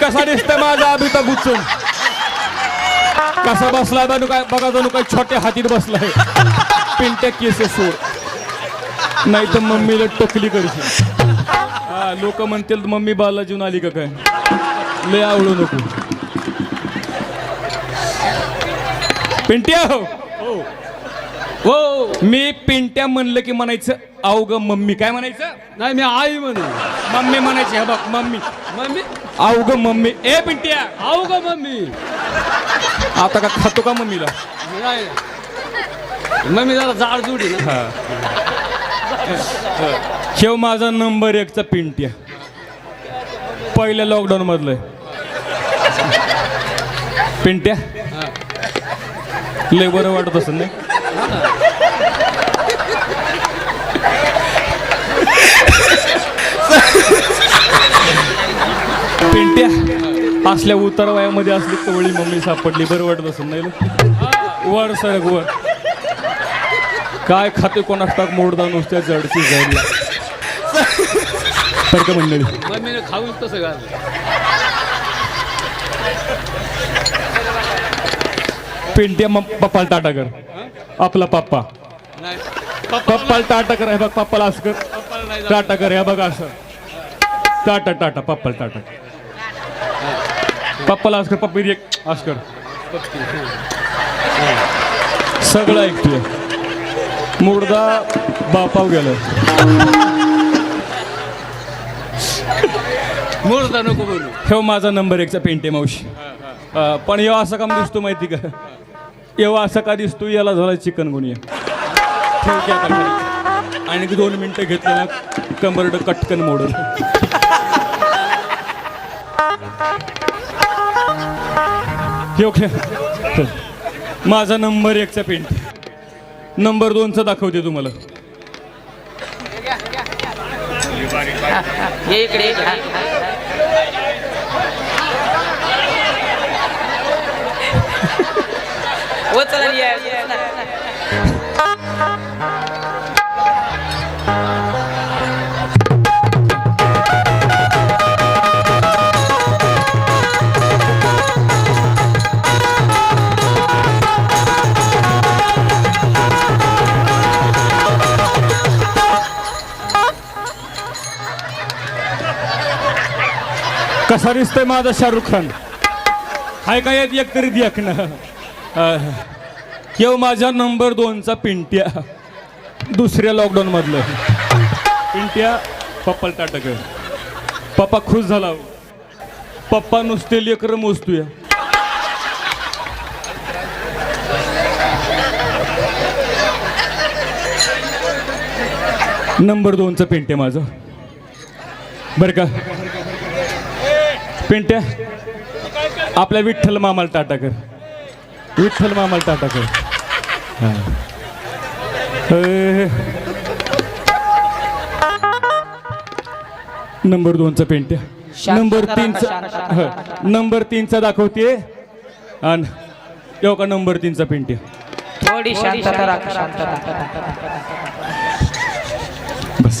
कसा दिसतोय माझा अभिता बुचून कसा बसलाय बघ काय बघा जणू काय छोट्या हातीत बसलाय. पिंट्या केस सोड. नाही तर मम्मीला टोकली करशील. हा लोक म्हणतील मम्मी बाला जीवन आली का काय? लय आवडू नको. पिंट्या हो. हो. मी पिंट्या म्हणलं की म्हणायचं अवघ मम्मी काय म्हणायचं? नाही मी आई म्हणू मम्मी म्हणायची हे बघ मम्मी. मम्मी? अवघ मम्मी. ए पिंट्या. आऊ का मम्मी. आता का खातो का मम्मीला? नाही. मम्मी जरा जाड जुडी ना. शेव माझा नंबर एकचा पिंट्या. पहिल्या लॉकडाऊन मधलं पिंट्या. लय बरं वाटत असं नाही? पिंट्या. असल्या उतार वयामध्ये असली कवळी मम्मी सापडली. बरं वाटत असं नाही? वर सरक वर. काय खाते कोणास टाक मोडदा नुसत्या जडची जायला का मंडळी मम्मीने खाऊन तसं घाल. पिंट्या मग पप्पाला टाटा कर. आपला पप्पा. पप्पाला टाटा कर. हे बघ पप्पाला असं कर. टाटा कर. हे बघ असं. टाटा टाटा पप्पाला टाटा. पप्पाला असं कर पप्पा एक असं कर सगळं ऐकतोय. मुर्दा बापाव गेलं. मुर्दा नको बोलू. हे माझा नंबर एकचा पेंटे मावशी. अं, पण येवा असं काम दिसतो माहिती का? येवा असं का दिसतो? याला झाला चिकन गुनिया. ठेव की आता. आणि दोन मिनिटं घेतलं ना कंबरड कटकन मोडून. ठेव माझा नंबर एकचा पेंट नंबर दोनचा दाखवते तुम्हाला. इकडे चला. कसा दिसतोय माझा शाहरुख खान। हाय काय येत एक तरी देख ना. किंवा माझ्या नंबर दोनचा पिंट्या. दुसऱ्या लॉकडाऊन मधलं. पिंट्या पप्पाला टाटा पप्पा खुश झाला. हो. पप्पा नुसते लेकर मोजतोय. नंबर दोनचं पेंट आहे माझं. बरं का? पिंट्या आपल्या विठ्ठल मामाला टाटा कर. विठ्ठल मामाला टाटा कर. नंबर दोनचा पेंट्या नंबर तीनचा हा. नंबर तीनचा दाखवते आणि येऊ का नंबर तीनचा पेंट्या थोडी शांतता राख शांतता बस.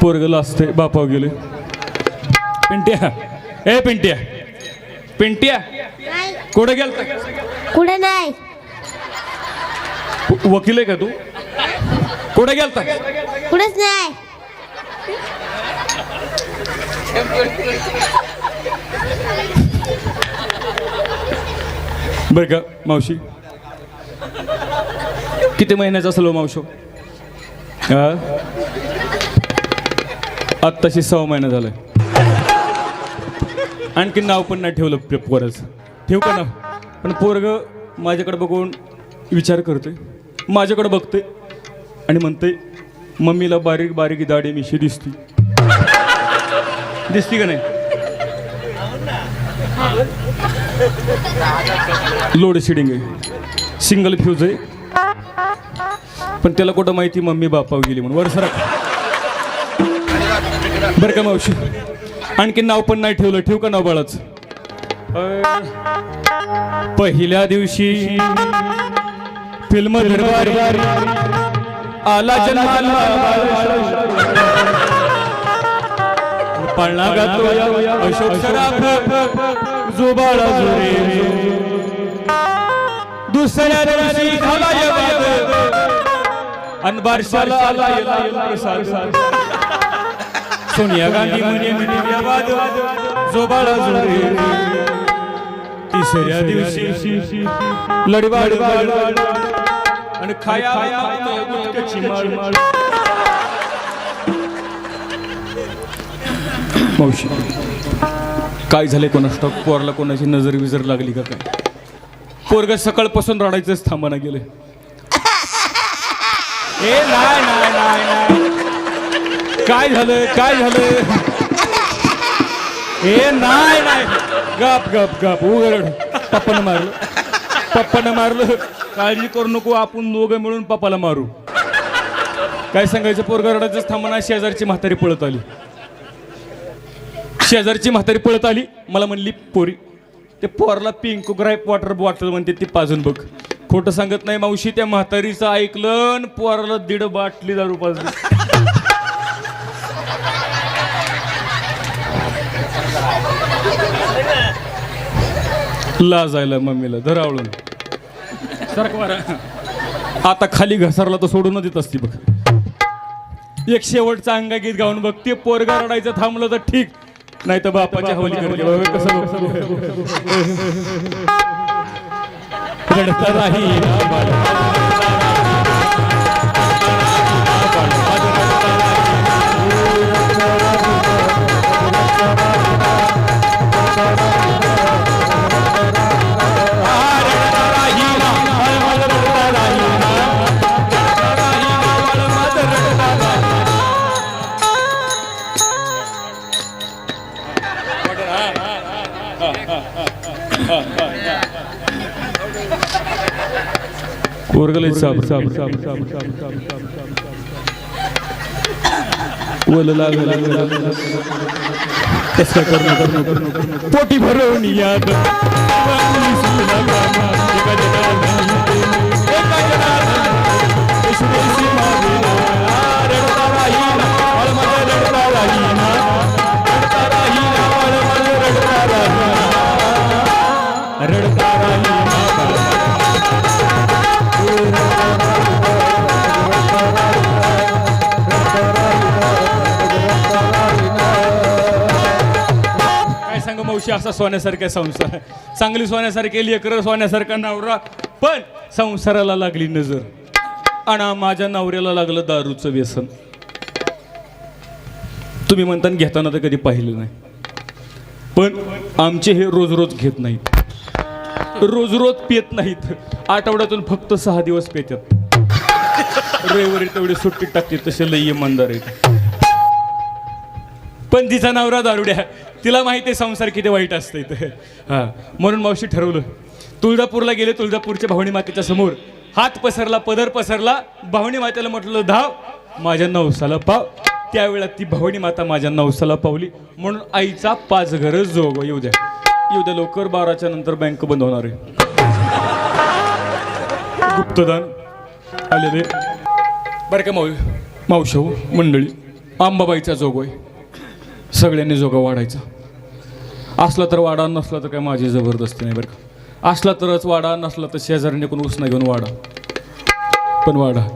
पोरगलं असते बापाव गेले. पिंट्या. ए पिंट्या. पिंट्या. कुठं गेलता? कुठे नाही. वकील आहे का तू? कुठे गेलता? कुठेच नाही. बरं का मावशी? किती महिन्याचा असेल हो मावशो? हा? आत्ताशी सहा महिना झालाय आणखी नाव पण नाही ठेवलं पे- पोराचं. ठेवू का ना? पण पोरग माझ्याकडे बघून विचार करतोय. माझ्याकडे बघतोय. आणि म्हणतोय मम्मीला बारीक बारीक दाढी मिशी दिसती. दिसती का नाही? लोड शेडिंग आहे. सिंगल फ्यूज आहे. पण त्याला कुठं माहिती? मम्मी बापाव गेली म्हणून. वर सरक. बरं का मावशी? आणखी नाव पण नाही ठेवलं. ठेवू का नाव बाळाच? पहिल्या दिवशी फिल्म आला पाळणा गातो अशोक सराफ. जो बाळा जोरे दुसऱ्या दिवशी झाला यवाद आणि बारशाला आला सोनिया गांधी म्हणे जो बाळा तिसऱ्या दिवशी लढवाड आणि खाया. मावशी। काय झाले कोणास ठाऊक? पोरला कोणाची नजर विजर लागली का काय? पोरग सकाळपासून रडायचंच थांबाना गेले ए नाही नाही नाही नाही. काय झालं काय झालं ए नाही नाही. गप गप गप. उघड. पप्पानं मारलं. पप्पानं मारलं. काळजी करू नको आपण दोघं मिळून पप्पाला मारू. काय सांगायचं पोरगा? थांबना शेजारची म्हातारी पळत आली. शेजारची म्हातारी पळत आली. मला म्हणली पोरी ते पोरला पिंक ग्राईप वॉटर बॉटल म्हणते ती पाजून बघ. खोटं सांगत नाही मावशी त्या म्हातारीचं ऐकलं आणि पोराला दीड बाटली दारू पाजली. लाजायला मम्मीला धरावळून सरकवारा आता खाली घसरला तर सोडून देत असती बघ. एक शेवटचा अंगा गीत गाऊन बघ ते पोरगा रडायचं थांबलं तर ठीक. नाही तर बापाच्या हवली रडता राही sabr वल लागल कसं करणं पोटी भरवून याद जगा जगा असा सोन्यासारखा संसार. चांगली सोन्यासारखी लेकरं सोन्यासारखा नवरा. पण संसाराला लागली नजर. आणि माझ्या नवऱ्याला लागलं दारूचं व्यसन. तुम्ही म्हणता घेताना तर कधी पाहिलं नाही. पण आमचे हे रोज रोज घेत नाहीत. रोज रोज पित नाहीत. आठवड्यातून फक्त सहा दिवस पेतात रविवारी तेवढी सुट्टी टाकते तसे लई इमानदार आहेत. पण तिचा नवरा दारुड्या. तिला माहिती आहे संसार किती वाईट असतं इथं. हां. म्हणून मावशी ठरवलं. तुळजापूरला गेले तुळजापूरच्या भावणी मातेच्या समोर. हात पसरला पदर पसरला भावणी मातेला म्हटलं धाव माझ्या नवसाला पाव. त्यावेळा ती भावणी माता माझ्या नवसाला पावली. म्हणून आईचा पाच घर जोग. येऊ द्या. येऊ द्या लवकर बाराच्या नंतर बँक बंद होणार आहे. गुप्तदान. आलेले. बरं का माऊ मावशी हो, मंडळी. आंबाबाईचा जोग आहे सगळ्यांनी जोगा वाढायचा. असला तर वाडा नसला तर काय माझी जबरदस्ती नाही बरं का? असला तरच वाडा नसला तर शेजाऱ्याने कोण उसना घेऊन वाडा. पण वाडा.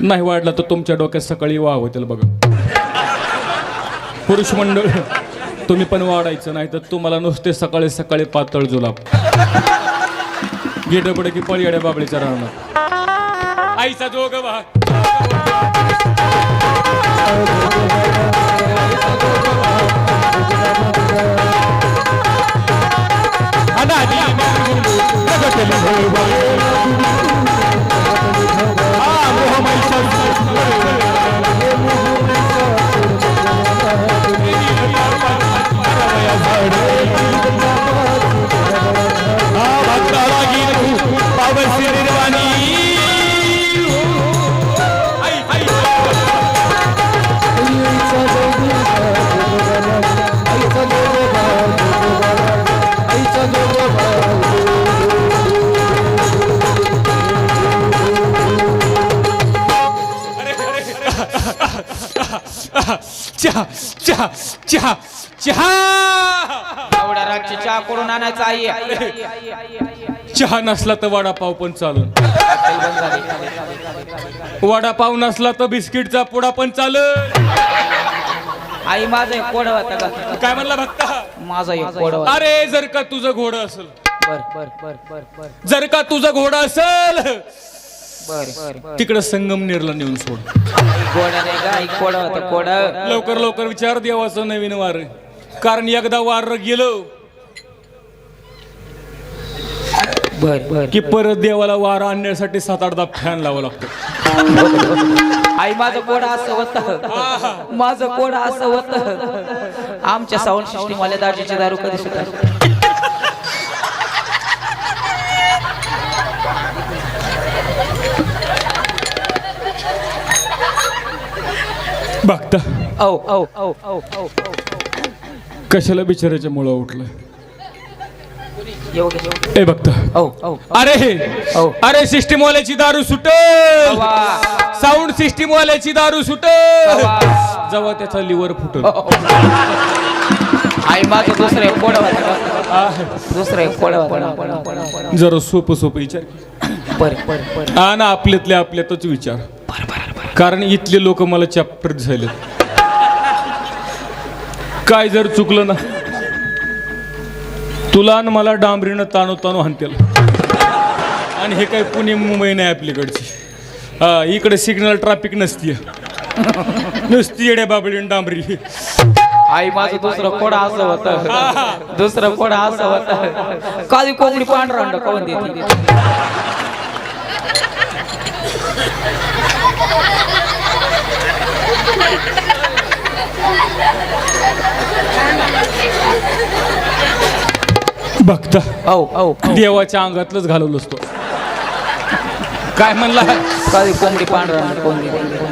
नाही वाढला तर तुमच्या डोक्यात सकाळी वाव त्याला बघा. पुरुष मंडळ तुम्ही पण वाढायचं नाही तर तुम्हाला नुसते सकाळी सकाळी पातळ जुलाब. गेटपडे की पळी बाबळीच्या राहणार आईचा जोग बा জটিল হয়ে বলে चहा चहा चहा चहा चहा करून आणायचा आई चहा नसला तर वडापाव पण चालून. वडापाव नसला तर बिस्किटचा पुडा पण चालल आई माझं एक कोड होता का? काय म्हणला भक्ता? माझा एक कोड होता. अरे जर का तुझं घोडं असेल. बर बर बर बर बर. जर का तुझं घोडं असेल बर बर तिकडं संगमनेरला नेऊन सोड. कोडा नाही का? एक कोड होता कोड लवकर लवकर विचार देवाचं नवीन वार. कारण एकदा वार गेलं बर बर की परत देवाला वार आणण्यासाठी सात आठ दाब फॅन लावा लागतो. आई माझं कोड असं होत. माझं कोड असं होत. आमच्या साऊंड सिस्टीम वाल्या दाजीची दारू कधी सुद्धा बघता. औ औ औ औ औ कशाला बिचाराच्या मुळा उठलं. ए बघता. औ औ अरे हो. अरे सिस्टीम वाल्याची दारू सुटल. वा. साऊंड सिस्टीम वाल्याची दारू सुटल. वा. जेव्हा त्याचा लिव्हर फुटल. आई माझं दुसरं एक दुसरं जरा सोपं सोपं विचार ना आपल्यातल्या आपल्यातच विचार. कारण इथले लोक मला चॅप्टर झाले. काय जर चुकलं ना तुला आणि मला डांबरीनं ताणू ताणू हाणतेल. आणि हे काय पुणे मुंबई नाही आपल्याकडची. हा इकडे सिग्नल ट्रॅफिक नसती नुसती येड्या बाबळी डांबरी. आई माझं दुसरं कोड असं होत. दुसरं कोड असं होत. काळी कोंबडी पांढरा अंड काऊन देते बघता. औ औ देवाच्या अंगातलंच घालवलं असतो काय म्हणला? काळी कोंबडी पांढरा देते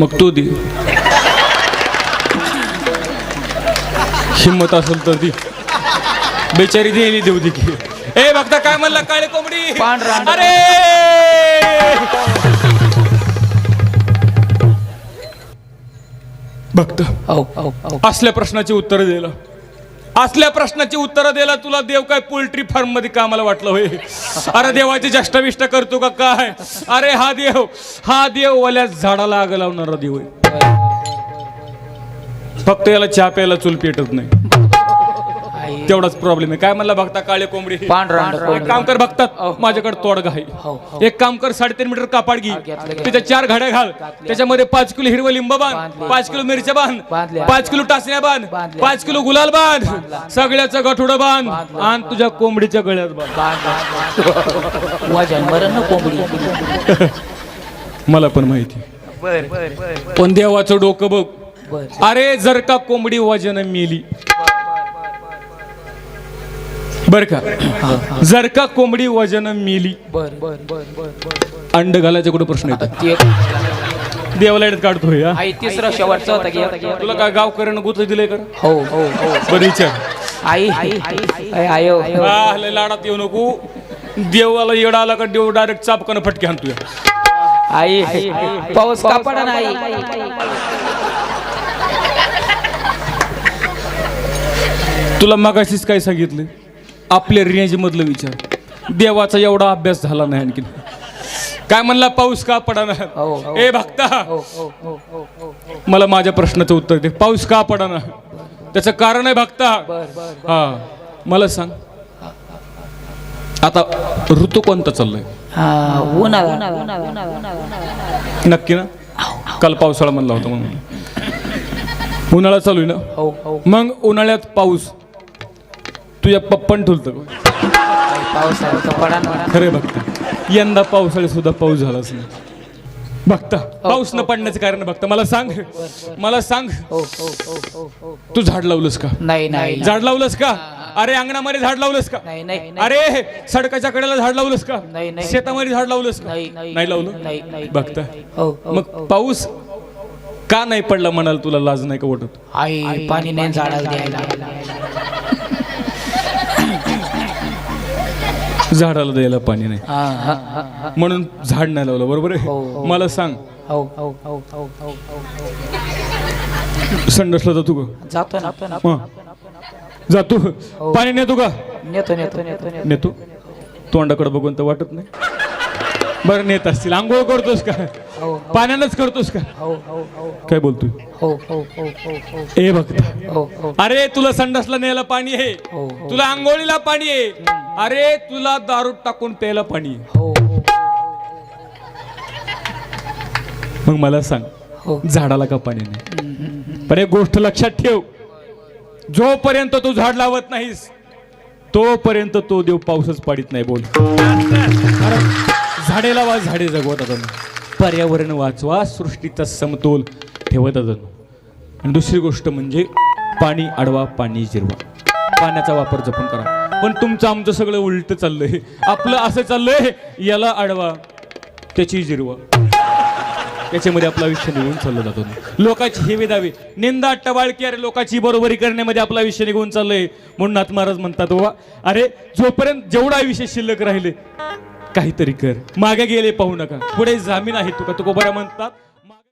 मग तो दे. हिंमत असेल तर ती बेचारी देली देऊ दे की. ए बघता काय म्हणला काळे कोंबडी? पांढरा. अरे! औ असल्या प्रश्नाची उत्तर दिलं. असल्या प्रश्नाची उत्तरं द्यायला तुला देव काय पोल्ट्री फार्ममध्ये कामाला वाटलं होय? अरे देवाची जष्टविष्ट करतो का काय? अरे हा देव हा देव वाल्या झाडाला आग लावणारा देव आहे. फक्त याला चहा प्यायला चूल पेटत नाही. तेवढाच प्रॉब्लेम आहे. काय म्हणला बघता काळे कोंबडी? पांढरा एक काम कर बघतात माझ्याकडे तोडगा आहे हो, हो. एक काम कर साडेतीन मीटर कापाड घे. त्याच्या चार घड्या घाल. त्याच्यामध्ये पाच किलो हिरवं लिंब बांध. पाच किलो मिरच्या बांध. पाच किलो टाचण्या बांध. पाच किलो गुलाल बांध. सगळ्याचं गठुडं बांध. आणि तुझ्या कोंबडीच्या गळ्यात बांध. कोंबडी. मला पण माहिती. पण देवाचं डोकं बघ. अरे जर का कोंबडी वजन मेली बर का? जर का कोंबडी वजन मेली. बर बर बर बर बर अंड घालायचा कुठं प्रश्न येतो ते देवाला येण्यात काढतोय हा आई तिसरं शेवटचं होतं की तुला काय गावकऱ्यानं गुत दिलंय कर हो. हो हो बरं विचार. आई. आई आयो हा, लय लाडात येऊ नको. देवाला येडा आला का देव डायरेक्ट चापकानं फटके आणतोय. आई पाऊस का पडा नाही? तुला मगाशीच काय सांगितलं? आपल्या रेंज मधलं विचार. देवाचा एवढा अभ्यास झाला नाही आणखीन. काय म्हणला पाऊस का पडा हो, ना हो. ए भक्ता. हो हो हो हो हो मला माझ्या प्रश्नाचं उत्तर दे. पाऊस का पडा ना त्याचं कारण आहे भक्ता. हा. मला सांग. आता ऋतू कोणता चाललाय? हा उन्हाळा. नक्की ना? काल पावसाळा म्हणला होता म्हणून. उन्हाळा चालू आहे ना? हो हो. मग उन्हाळ्यात पाऊस तुझ्या पप्पन ठुलतं का? पावसाळा पडा ना खरे बघता. यंदा पावसाळ्यात सुद्धा पाऊस झालाच नाही. बघता पाऊस न पडण्याचं कारण बघता. मला सांग मला सांग. हो हो हो हो हो तू झाड लावलंस का? नाही नाही झाड लावलंस का? अरे अंगणामध्ये झाड लावलंस का? नाही नाही अरे सडकाच्या कडेला झाड लावलंस का? नाही, नाही. शेतामध्ये झाड लावलंस का? नाही, नाही. नाही लावलं? नाही. बघता. हो हो मग पाऊस का नाही पडला म्हणाल तुला लाज नाही का वाटत? आई पाणी नाही झाडाला द्यायला. झाडाला द्यायला पाणी नाही. म्हणून झाड नाही लावलं बरोबर आहे? मला सांग. हो, हो, हो, हो, हो. संडसला जातो का? जातो ना. जातो. पाणी नेतो का? नेतो नेतो नेतो नेतो. तोंडाकडे बघून तर वाटत नाही. बरं नेत असतील. आंघोळ करतोस का? पाण्यानंच करतोस का? काय बोलतोय? ए भक्त. हो अरे तुला संडासला न्यायला पाणी आहे. तुला आंघोळीला पाणी आहे. अरे तुला दारू टाकून प्यायला पाणी. आहे. हो हो मग मला सांग हो. झाडाला का पाणी नाही? पण एक गोष्ट लक्षात ठेव. जोपर्यंत तू झाड लावत नाहीस तोपर्यंत तो देव पाऊसच पाडित नाही बोल. झाडे लावा झाडे जगवत आता पर्यावरण वाचवा सृष्टीचा समतोल ठेवत आता आणि दुसरी गोष्ट म्हणजे पाणी अडवा पाणी जिरवा. पाण्याचा वापर जपून करा. पण तुमचं आमचं सगळं उलट चाललंय. आपलं असं चाललंय याला आडवा त्याची जिरवा. याच्यामध्ये आपलं आयुष्य निघून चाललं जातो. लोकांची हेवे. दावे निंदा टवाळकी अरे लोकांची बरोबरी करण्यामध्ये आपलं आयुष्य निघून चाललंय. म्हणून नाथ महाराज म्हणतात बाबा अरे जोपर्यंत जेवढा आयुष्य शिल्लक राहिले काहीतरी कर. मागे गेले पाहू नका. पुढे जामीन आहे तुका तुकोबऱ्या म्हणतात